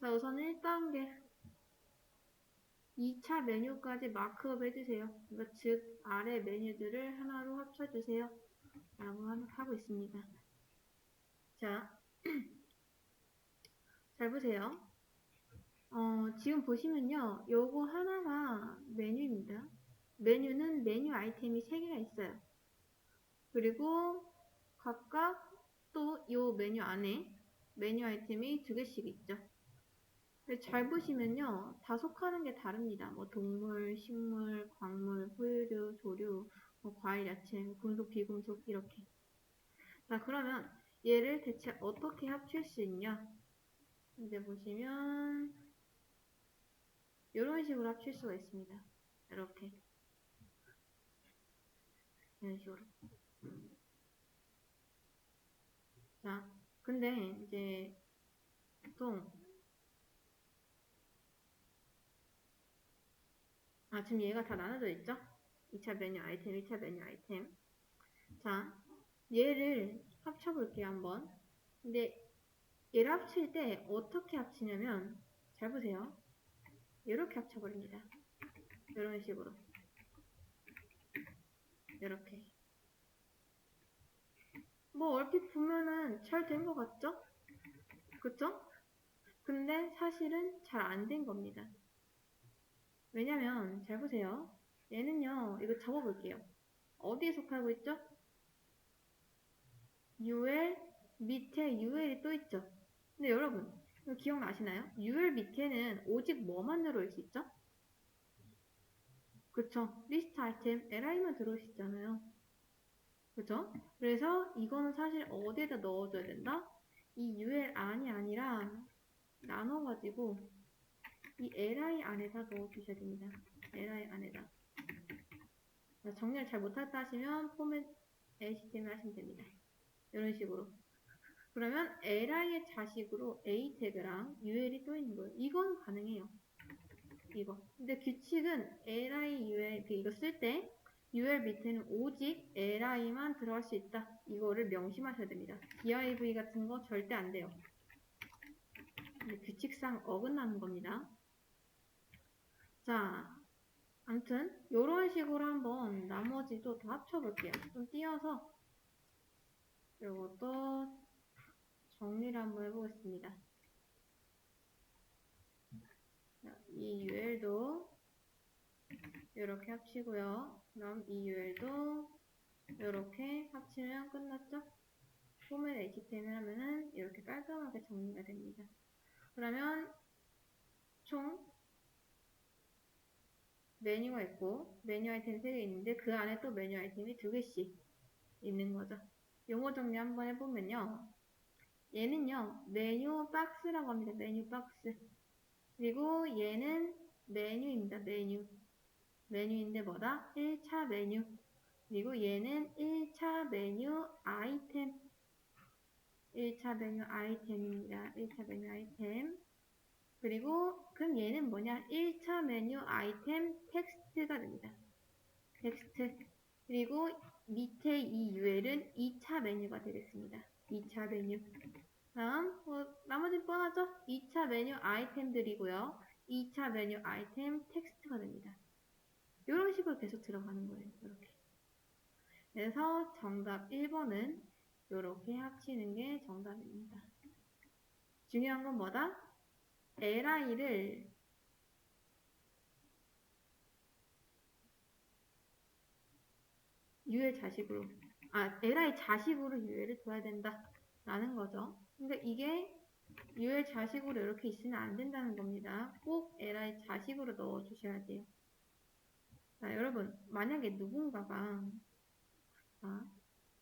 자, 우선 1단계. 2차 메뉴까지 마크업 해주세요. 그러니까 즉, 아래 메뉴들을 하나로 합쳐주세요. 라고 하- 하고 있습니다. 자, 잘 보세요. 어, 지금 보시면요. 요거 하나가 메뉴입니다. 메뉴는 메뉴 아이템이 3개가 있어요. 그리고 각각 또 요 메뉴 안에 메뉴 아이템이 두 개씩 있죠. 잘 보시면요. 다 속하는 게 다릅니다. 뭐 동물, 식물, 광물, 포유류, 조류, 뭐 과일, 야채, 뭐 금속, 비금속 이렇게. 자, 그러면 얘를 대체 어떻게 합칠 수 있냐? 이제 보시면 이런 식으로 합칠 수가 있습니다. 이렇게. 이런 식으로. 자, 근데 이제 보통 아, 지금 얘가 다 나눠져 있죠? 2차 메뉴 아이템, 1차 메뉴 아이템. 자, 얘를 합쳐볼게요, 한번. 근데 얘를 합칠 때 어떻게 합치냐면, 잘 보세요. 이렇게 합쳐버립니다. 이런 식으로. 이렇게. 뭐 얼핏 보면은 잘 된 것 같죠? 그쵸? 근데 사실은 잘 안 된 겁니다. 왜냐면 잘 보세요. 얘는요. 이거 적어볼게요. 어디에 속하고 있죠? UL 밑에 UL이 또 있죠. 근데 여러분 기억나시나요? UL 밑에는 오직 뭐만 들어올 수 있죠? 그쵸? 리스트 아이템 LI만 들어올 수 있잖아요. 그죠? 그래서 이거는 사실 어디에다 넣어줘야 된다? 이 UL 안이 아니라 나눠가지고 이 li 안에다 넣어주셔야 됩니다. li 안에다. 자, 정리를 잘 못했다 하시면 포맷 HTML 하시면 됩니다. 이런 식으로. 그러면 li의 자식으로 a 태그랑 ul이 또 있는 거예요. 이건 가능해요. 이거. 근데 규칙은 li, ul 이거 쓸 때 ul 밑에는 오직 li만 들어갈 수 있다. 이거를 명심하셔야 됩니다. div 같은 거 절대 안 돼요. 근데 규칙상 어긋나는 겁니다. 자, 아무튼 이런 식으로 한번 나머지도 다 합쳐볼게요. 좀 띄어서 이것도 정리를 한번 해보겠습니다. 자, 이 UL도 이렇게 합치고요. 그럼 이 UL도 이렇게 합치면 끝났죠? 포맷 HTML 하면은 이렇게 깔끔하게 정리가 됩니다. 그러면 총 메뉴가 있고 메뉴 아이템 3개 있는데 그 안에 또 메뉴 아이템이 2개씩 있는 거죠. 용어 정리 한번 해보면요. 얘는요. 메뉴 박스라고 합니다. 메뉴 박스. 그리고 얘는 메뉴입니다. 메뉴. 메뉴인데 뭐다? 1차 메뉴. 그리고 얘는 1차 메뉴 아이템. 1차 메뉴 아이템입니다. 1차 메뉴 아이템. 그리고 그럼 얘는 뭐냐? 1차 메뉴 아이템 텍스트가 됩니다. 텍스트. 그리고 밑에 이 UL은 2차 메뉴가 되겠습니다. 2차 메뉴. 다음, 뭐, 나머지 뻔하죠? 2차 메뉴 아이템들이고요. 2차 메뉴 아이템 텍스트가 됩니다. 이런 식으로 계속 들어가는 거예요. 이렇게. 그래서 정답 1번은 이렇게 합치는 게 정답입니다. 중요한 건 뭐다? Li를 UL 자식으로 아 li 자식으로 UL을 둬야 된다 라는 거죠. 근데 이게 UL 자식으로 이렇게 있으면 안 된다는 겁니다. 꼭 li 자식으로 넣어 주셔야 돼요. 자, 여러분 만약에 누군가가 자,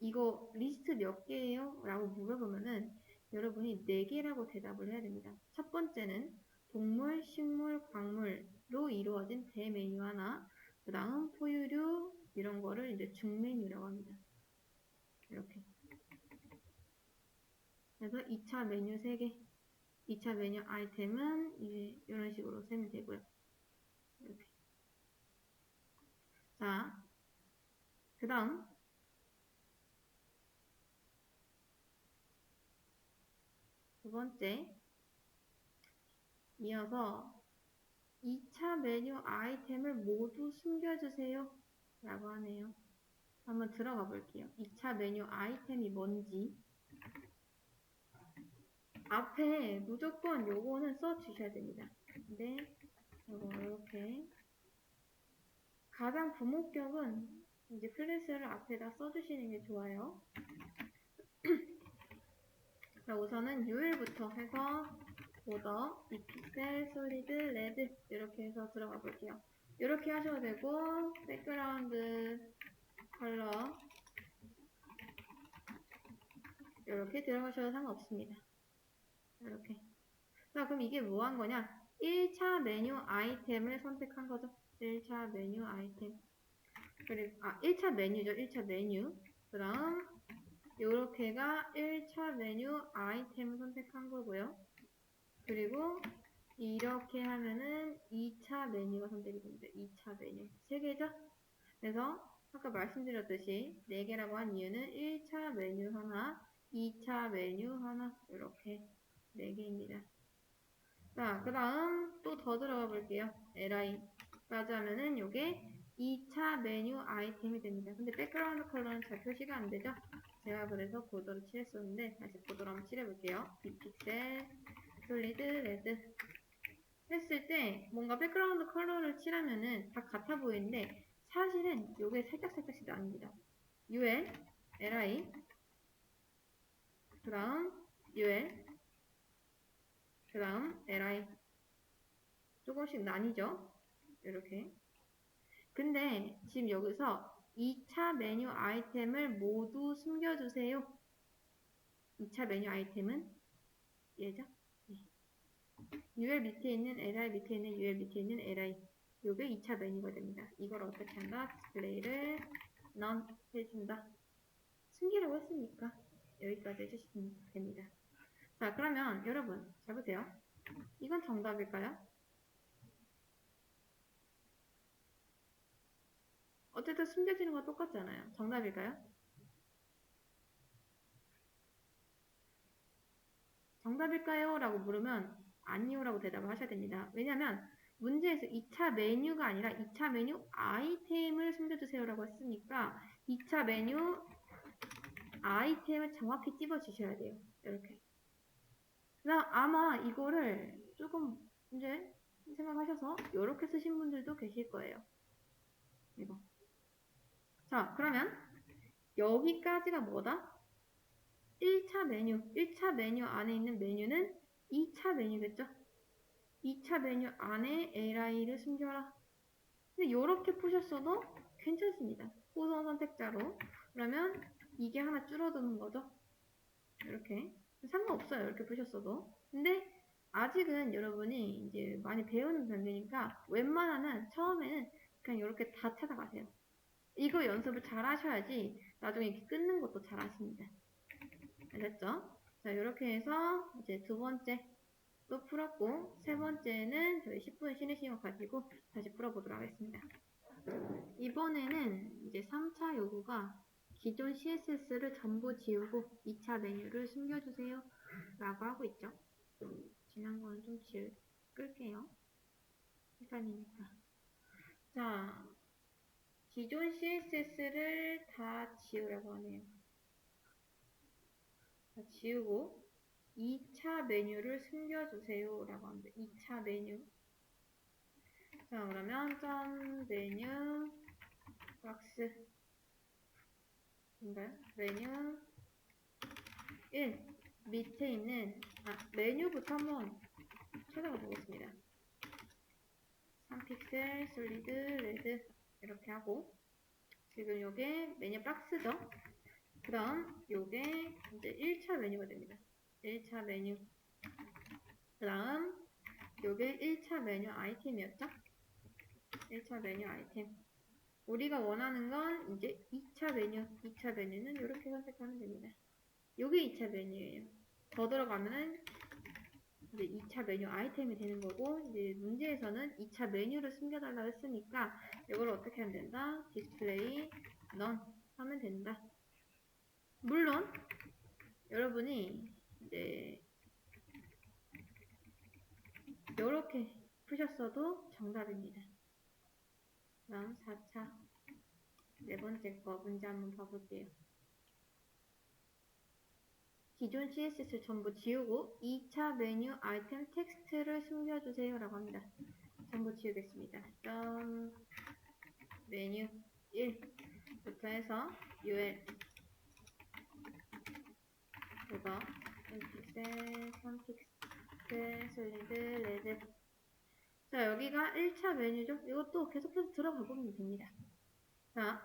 이거 리스트 몇 개예요? 라고 물어보면은 여러분이 4개라고 대답을 해야 됩니다. 첫 번째는 동물, 식물, 광물로 이루어진 대메뉴 하나, 그 다음 포유류 이런 거를 이제 중메뉴라고 합니다. 이렇게. 그래서 2차 메뉴 3개, 2차 메뉴 아이템은 이제 이런 식으로 쓰면 되고요. 이렇게. 자, 그 다음 두 번째, 이어서 2차 메뉴 아이템을 모두 숨겨주세요. 라고 하네요. 한번 들어가 볼게요. 2차 메뉴 아이템이 뭔지. 앞에 무조건 요거는 써주셔야 됩니다. 근데 요거 이렇게 가장 부목격은 이제 클래스를 앞에다 써주시는 게 좋아요. 자, 우선은 UL부터 해서 보더, 이픽셀, 솔리드, 레드 이렇게 해서 들어가 볼게요. 이렇게 하셔도 되고 백그라운드 컬러 이렇게 들어가셔도 상관없습니다. 이렇게. 자, 그럼 이게 뭐 한 거냐? 1차 메뉴 아이템을 선택한 거죠. 1차 메뉴 아이템. 그리고, 아, 1차 메뉴죠. 1차 메뉴. 그 다음, 요렇게가 1차 메뉴 아이템을 선택한 거고요. 그리고, 이렇게 하면은 2차 메뉴가 선택이 됩니다. 2차 메뉴. 세 개죠? 그래서, 아까 말씀드렸듯이 4개라고 한 이유는 1차 메뉴 하나, 2차 메뉴 하나, 이렇게 4개입니다. 자, 그 다음 또 더 들어가 볼게요. li까지 하면은 요게 2차 메뉴 아이템이 됩니다. 근데 백그라운드 컬러는 잘 표시가 안 되죠? 제가 그래서 보드로 칠했었는데 다시 보드로 한번 칠해볼게요. 빅픽셀, 솔리드, 레드. 했을 때 뭔가 백그라운드 컬러를 칠하면은 다 같아 보이는데 사실은 요게 살짝살짝씩 나뉩니다. ul, li 그 다음 ul 그 다음 li 조금씩 나뉘죠? 이렇게. 근데 지금 여기서 2차 메뉴 아이템을 모두 숨겨주세요. 2차 메뉴 아이템은 얘죠? 네. ul 밑에 있는 li 밑에 있는 ul 밑에 있는 li. 요게 2차 메뉴가 됩니다. 이걸 어떻게 한다? 디스플레이를 none 해준다. 숨기라고 했으니까 여기까지 해주시면 됩니다. 자, 그러면 여러분, 잘 보세요. 이건 정답일까요? 어쨌든 숨겨지는 건 똑같잖아요. 정답일까요? 정답일까요? 라고 물으면 아니요 라고 대답을 하셔야 됩니다. 왜냐면 문제에서 2차 메뉴가 아니라 2차 메뉴 아이템을 숨겨주세요 라고 했으니까 2차 메뉴 아이템을 정확히 찝어 주셔야 돼요. 이렇게. 나 아마 이거를 조금 이제 생각하셔서 이렇게 쓰신 분들도 계실 거예요. 이거. 자, 그러면 여기까지가 뭐다? 1차 메뉴. 1차 메뉴 안에 있는 메뉴는 2차 메뉴겠죠? 2차 메뉴 안에 li를 숨겨라. 근데 이렇게 푸셨어도 괜찮습니다. 호선 선택자로. 그러면 이게 하나 줄어드는 거죠. 이렇게. 상관없어요. 이렇게 보셨어도. 근데 아직은 여러분이 이제 많이 배우는 단계니까 웬만하면 처음에는 그냥 이렇게 다 찾아가세요. 이거 연습을 잘 하셔야지 나중에 이렇게 끊는 것도 잘 하십니다. 알겠죠? 자, 이렇게 해서 이제 두 번째 또 풀었고 세 번째는 저희 10분 쉬는 시간 가지고 다시 풀어보도록 하겠습니다. 이번에는 이제 3차 요구가 기존 CSS를 전부 지우고 2차 메뉴를 숨겨주세요. 라고 하고 있죠. 지난 거는 좀 지울, 끌게요. 시간이니까. 자, 기존 CSS를 다 지우라고 하네요. 자, 지우고 2차 메뉴를 숨겨주세요. 라고 합니다. 2차 메뉴. 자, 그러면 점 메뉴 박스 인가요? 메뉴 1 밑에 있는 아, 메뉴부터 한번 찾아가 보겠습니다. 3픽셀, 솔리드, 레드 이렇게 하고 지금 요게 메뉴 박스죠? 그 다음 요게 이제 1차 메뉴가 됩니다. 1차 메뉴 그 다음 요게 1차 메뉴 아이템이었죠? 1차 메뉴 아이템 우리가 원하는 건 이제 2차 메뉴 2차 메뉴는 이렇게 선택하면 됩니다. 요게 2차 메뉴예요. 더 들어가면은 이제 2차 메뉴 아이템이 되는 거고 이제 문제에서는 2차 메뉴를 숨겨달라고 했으니까 이걸 어떻게 하면 된다? 디스플레이 넌 하면 된다. 물론 여러분이 이제 이렇게 푸셨어도 정답입니다. 다음 4차 네 번째 거 문제 한번 봐볼게요. 기존 CSS 전부 지우고 2차 메뉴 아이템 텍스트를 숨겨주세요 라고 합니다. 전부 지우겠습니다. 점 메뉴 1부터 해서 UL 그거 픽셀, 선픽셀, 솔리드, 레드 자 여기가 1차 메뉴죠? 이것도 계속해서 들어가 보면 됩니다. 자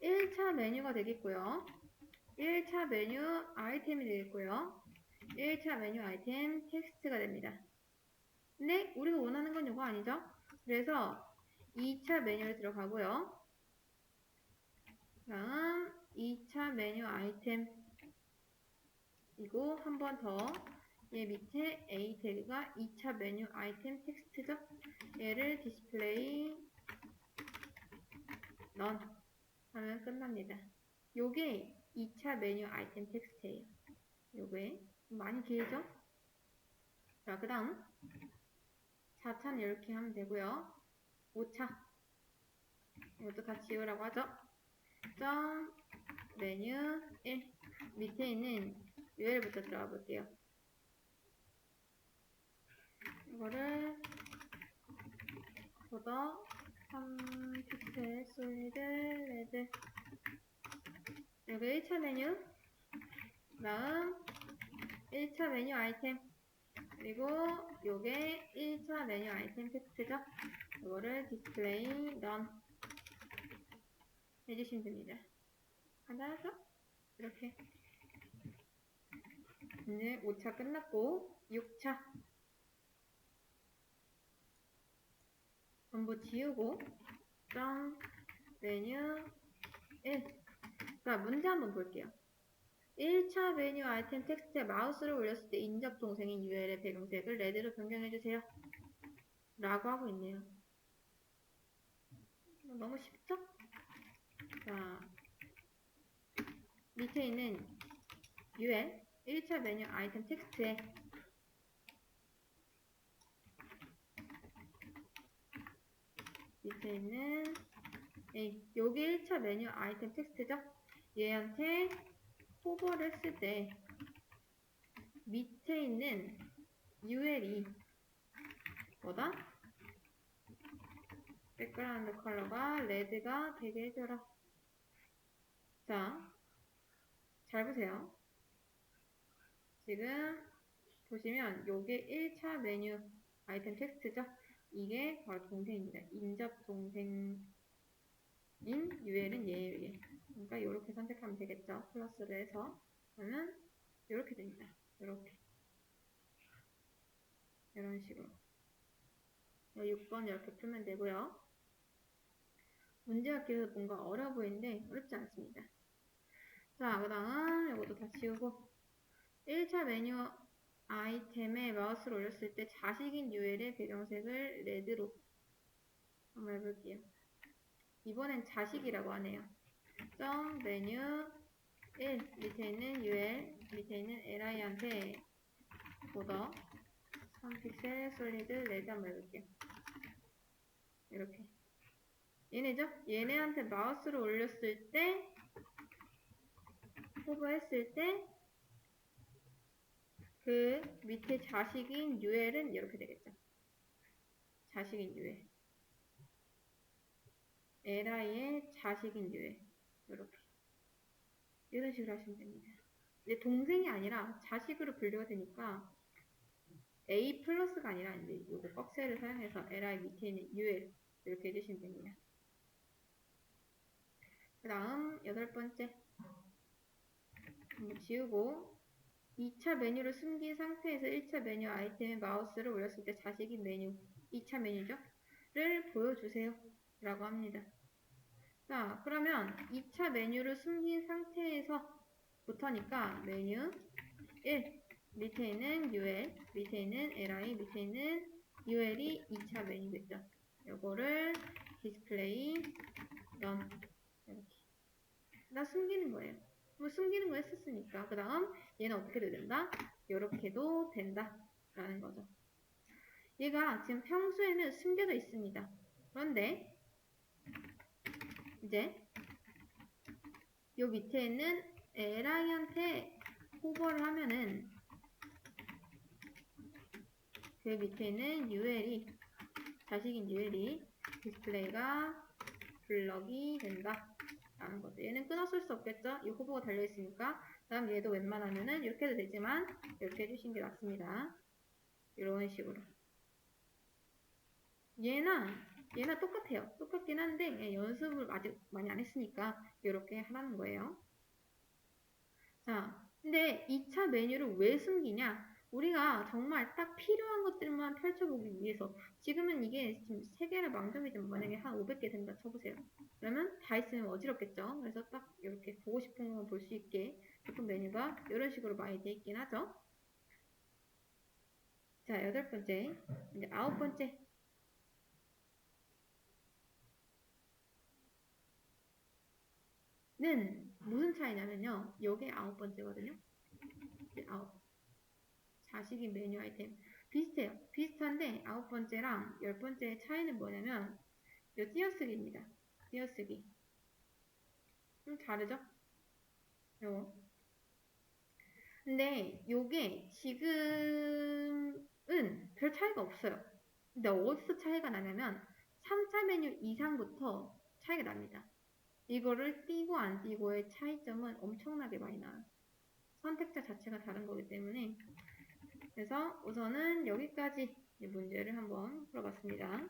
1차 메뉴가 되겠고요. 1차 메뉴 아이템이 되겠고요. 1차 메뉴 아이템 텍스트가 됩니다. 근데 우리가 원하는 건 이거 아니죠? 그래서 2차 메뉴에 들어가고요. 다음 2차 메뉴 아이템 이거 한번 더. 얘 밑에 A 태그가 2차 메뉴 아이템 텍스트죠? 얘를 디스플레이 넌 하면 끝납니다. 요게 2차 메뉴 아이템 텍스트예요. 요게 많이 길죠? 자, 그 다음 4차는 이렇게 하면 되고요. 5차. 이것도 다 지우라고 하죠. 점 메뉴 1 밑에 있는 URL부터 들어가 볼게요. 이거를 보더 3픽셀 솔리드 레드. 여기 1차 메뉴. 다음 1차 메뉴 아이템. 그리고 요게 1차 메뉴 아이템 텍스트죠 이거를 디스플레이 넌 해주시면 됩니다 간단하죠? 이렇게 이제 5차 끝났고 6차 전부 지우고 점 메뉴 1 자, 문제 한번 볼게요. 1차 메뉴 아이템 텍스트에 마우스를 올렸을 때 인접 동생인 UL의 배경색을 레드로 변경해주세요. 라고 하고 있네요. 너무 쉽죠? 자, 밑에 있는 UL 1차 메뉴 아이템 텍스트에 밑에 있는 A, 여기 1차 메뉴 아이템 텍스트죠? 얘한테 호버를 했을 때 밑에 있는 UL이 뭐다? 백그라운드 컬러가 레드가 되게 해줘라. 자, 잘 보세요. 지금 보시면 요게 1차 메뉴 아이템 텍스트죠? 이게 바로 동생입니다. 인접 동생인 UL은 얘. 그러니까 이렇게 선택하면 되겠죠. 플러스를 해서. 그러면 이렇게 됩니다. 이렇게. 이런 식으로. 6번 이렇게 풀면 되고요. 문제가 계속 뭔가 어려워 보이는데 어렵지 않습니다. 자, 그 다음 이것도 다 지우고 1차 메뉴 아이템에 마우스를 올렸을 때 자식인 UL의 배경색을 레드로 한번 해볼게요. 이번엔 자식이라고 하네요. 점 메뉴 1 밑에 있는 UL 밑에 있는 LI한테 보더 3픽셀 솔리드 레드 한번 해볼게요. 이렇게 얘네죠? 얘네한테 마우스를 올렸을 때 호버했을 때 그 밑에 자식인 UL은 이렇게 되겠죠. 자식인 UL. LI의 자식인 UL. 이렇게. 이런 식으로 하시면 됩니다. 이제 동생이 아니라 자식으로 분류가 되니까 A 플러스가 아니라 이제 요거 꺽쇠를 사용해서 LI 밑에 있는 UL 이렇게 해주시면 됩니다. 그 다음 여덟 번째 지우고 2차 메뉴를 숨긴 상태에서 1차 메뉴 아이템에 마우스를 올렸을 때 자식인 메뉴 2차 메뉴죠? 를 보여주세요 라고 합니다. 자 그러면 2차 메뉴를 숨긴 상태에서 부터니까 메뉴 1 밑에 있는 UL 밑에 있는 LI 밑에 있는 UL이 2차 메뉴겠죠. 요거를 디스플레이 넌 이렇게 나 숨기는 거예요. 뭐 숨기는 거 했었으니까 그 다음 얘는 어떻게 된다? 이렇게도 된다 라는 거죠. 얘가 지금 평소에는 숨겨져 있습니다. 그런데 이제 요 밑에 있는 LI한테 호버를 하면은 그 밑에 있는 UL이 자식인 UL이 디스플레이가 블럭이 된다 라는 거죠. 얘는 끊었을 수 없겠죠? 이 호버가 달려있으니까 다음 얘도 웬만하면은 이렇게 해도 되지만 이렇게 해주신 게 낫습니다. 이런 식으로 얘나 얘나 똑같아요. 똑같긴 한데 얘 연습을 아직 많이 안 했으니까 이렇게 하라는 거예요. 자, 근데 2차 메뉴를 왜 숨기냐? 우리가 정말 딱 필요한 것들만 펼쳐보기 위해서 지금은 이게 지금 3개를 망점이든 만약에 한 500개 된다 쳐보세요. 그러면 다 있으면 어지럽겠죠? 그래서 딱 이렇게 보고 싶은 것만 볼 수 있게 보통 메뉴가 이런 식으로 많이 돼 있긴 하죠. 자, 여덟 번째. 이제 아홉 번째. 는 무슨 차이냐면요. 요게 아홉 번째거든요. 아홉. 자식이 메뉴 아이템. 비슷해요. 비슷한데 아홉 번째랑 열 번째의 차이는 뭐냐면 요 띄어쓰기입니다. 띄어쓰기. 좀 다르죠? 요거. 근데 요게 지금은 별 차이가 없어요. 근데 어디서 차이가 나냐면 3차 메뉴 이상부터 차이가 납니다. 이거를 띄고 안 띄고의 차이점은 엄청나게 많이 나요. 선택자 자체가 다른 거기 때문에 그래서 우선은 여기까지 이 문제를 한번 풀어봤습니다.